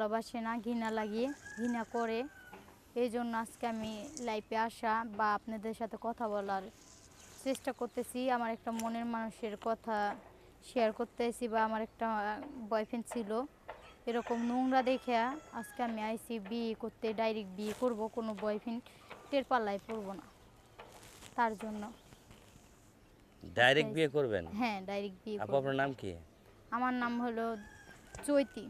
ভালোবাসে না ঘৃণা লাগিয়ে ঘৃণা করে। এই জন্য আজকে আমি লাইফে আসা বা আপনাদের সাথে কথা বলার চেষ্টা করতেছি। আমার একটা মনের মানুষের কথা শেয়ার করতেছি বা আমার একটা বয়ফ্রেন্ড ছিল। এরকম নোংরা দেখে আজকে আমি আইসি বিয়ে করতে ডাইরেক্ট বিয়ে করব কোনো বয়ফ্রেন্ড টের পাল্লায় পড়ব না। তার জন্য। ডাইরেক্ট বিয়ে করবেন? হ্যাঁ ডাইরেক্ট বিয়ে আপু আপনার নাম কি? আমার নাম হলো চৈতি।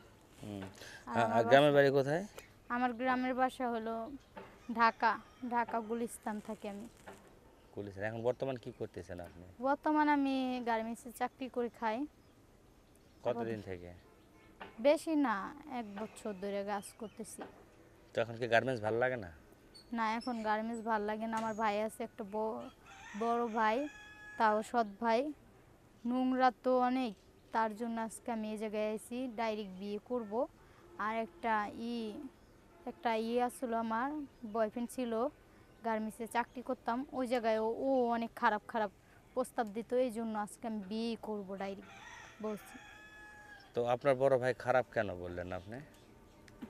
গ্রামের বাড়ি কোথায়? আমার গ্রামের বাসা হলো ঢাকা ঢাকা গুলিস্তান থাকি আমি। পুলিশের এখন বর্তমান কি করতেছেন আপনি? বর্তমানে আমি গার্মেন্টসে চাকরি করে খাই। কতদিন থেকে? বেশি না এক বছর ধরে কাজ করতেছি। তো এখন কি গার্মেন্টস ভালো লাগে না? না এখন গার্মেন্টস ভালো লাগে না। আমার ভাই আছে একটা বড় ভাই তাও সৎ ভাই। নোংরা তো অনেক। তার জন্য আজকে আমি এই জায়গায় আইছি ডাইরেক্ট বিয়ে করব। আর একটা ই একটা ই আসলো আমার বয়ফ্রেন্ড ছিল গার্মেন্টসে চাকরি করতাম ওই জায়গায় ও ও অনেক খারাপ খারাপ প্রস্তাব দিত এই জন্য আজকে আমি বিয়ে করব ডাইরেক্ট বলছি। তো আপনার বড় ভাই খারাপ কেন বললেন আপনি?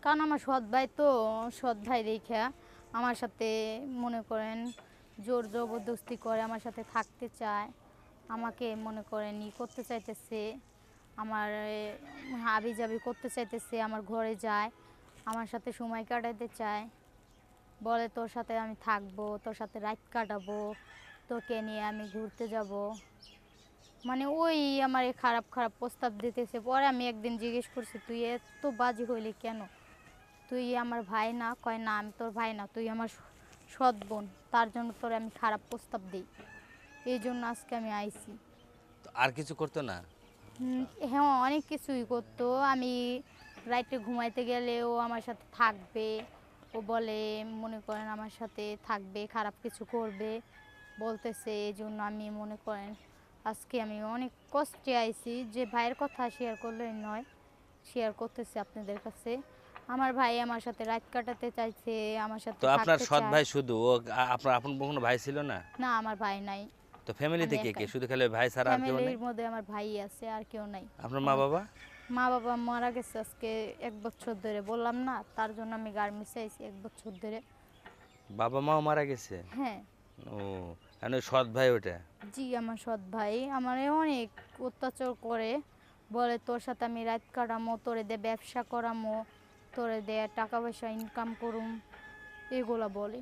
কারণ আমার সৎ ভাই তো সৎ ভাই দেখে আমার সাথে মনে করেন জোর জবরদস্তি করে আমার সাথে থাকতে চায় আমাকে মনে করেন ই করতে চাইতেছে। আমার হাবি জাবি করতে চাইতেছে, আমার ঘরে যায়, আমার সাথে সময় কাটাতে চায়। বলে, তোর সাথে আমি থাকব, তোর সাথে রাত কাটাবো, তোকে নিয়ে আমি ঘুরতে যাব। মানে ওই আমার এই খারাপ খারাপ প্রস্তাব দিতেছে। পরে আমি একদিন জিজ্ঞেস করছি, তুই এত বাজি হইলি কেন? তুই আমার ভাই না? কয়, না, আমি তোর ভাই না, তুই আমার সৎ বোন, তার জন্য তোর আমি খারাপ প্রস্তাব দিই। এই জন্য আজকে আমি আইছি। আর কিছু করতো না? হ্যাঁ অনেক কিছুই করতো। আমি রাইটে ঘুমাইতে গেলে ও আমার সাথে থাকবে। ও বলে মনে করেন আমার সাথে থাকবে খারাপ কিছু করবে। বলতেছে এই জন্য আমি মনে করেন আজকে আমি অনেক কষ্টে আইছি। যে ভাইয়ের কথা শেয়ার করলেই নয় শেয়ার করতেছি আপনাদের কাছে। আমার ভাই আমার সাথে রাত কাটাতে চাইছে আমার সাথে তো আপনার সৎ ভাই শুধু? ও আপনার আপন কোনো ভাই ছিল না? না আমার ভাই নাই। তো ফ্যামিলিতে কে কে? শুধু খালি ভাই ছাড়া আর কেউ নেই? ফ্যামিলির মধ্যে আমার ভাই আছে আর কেউ নাই। আপনার মা বাবা? মা বাবা মারা গেছে আজকে এক বছর ধরে বললাম না তার জন্য আমি গার্মেন্টসে আইছি এক বছর ধরে। বাবা মাও মারা গেছে? হ্যাঁ। ও ওই সৎ ভাই ওটা জি আমার সৎ ভাই। আমার অনেক অত্যাচার করে। বলে তোর সাথে আমি রাত কাটামো তোরে দে ব্যবসা করামো তোরে দে টাকা পয়সা ইনকাম করুম। এগুলা বলে।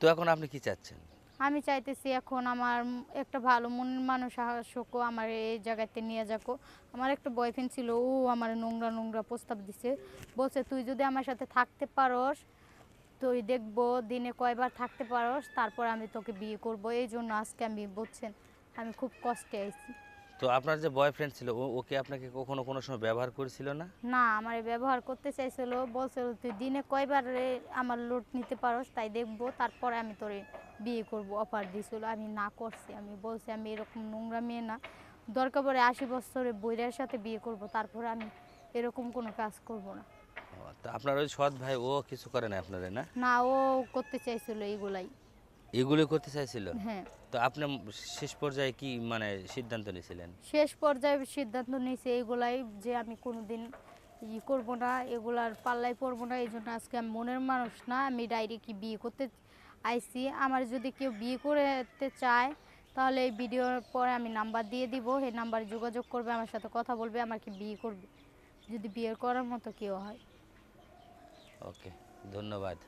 তো এখন আপনি কি চাচ্ছেন? আমি চাইতেছি এখন আমার একটা ভালো মনের মানুষ আসুকো আমার এই জায়গাতে নিয়ে যাকো। আমার একটা বয়ফ্রেন্ড ছিল, ও আমার নোংরা নোংরা প্রস্তাব দিছে। বলছে, তুই যদি আমার সাথে থাকতে পারস, তুই দেখব দিনে কয়বার থাকতে পারস, তারপর আমি তোকে বিয়ে করব। এই জন্য আজকে আমি বলছেন, আমি খুব কষ্টে আইছি। তো আপনার যে বয়ফ্রেন্ড ছিল ও ওকে আপনাকে কখনো কোনো সময় ব্যবহার করেছিল না? না আমার ব্যবহার করতে চাইছিল। বলছিল তুই দিনে কয়বার রে আমার লোড নিতে পারস? তাই দেখব তারপরে আমি তোরে বিয়ে করব। অফার দিছিল আমি না করছি। আমি বলছি আমি এরকম নোংরা মেয়ে না। দরকার পড়ে আশি বছরে বইয়ের সাথে বিয়ে করব তারপরে আমি এরকম কোনো কাজ করব না। তো আপনার ওই সৎ ভাই ও কিছু করে না আপনারে না? না ও করতে চাইছিল এইগুলাই। এগুলো করতে চাইছিল। হ্যাঁ। তো আপনি শেষ পর্যায়ে কি মানে সিদ্ধান্ত নিয়েছিলেন শেষ পর্যায়ে সিদ্ধান্ত নিয়েছি এইগুলাই যে আমি কোনোদিন ই করব না এগুলার পাল্লাই পড়ব না এই জন্য আজকে আমি মনের মানুষ না আমি ডাইরেক্টলি বিয়ে করতে আইছি। আমার যদি কেউ বিয়ে করতে চায় তাহলে এই ভিডিওর পরে আমি নাম্বার দিয়ে দিব সেই নাম্বারে যোগাযোগ করবে আমার সাথে কথা বলবে আমাকে বিয়ে করবে। যদি বিয়ে করার মতো কেউ হয়। ওকে ধন্যবাদ।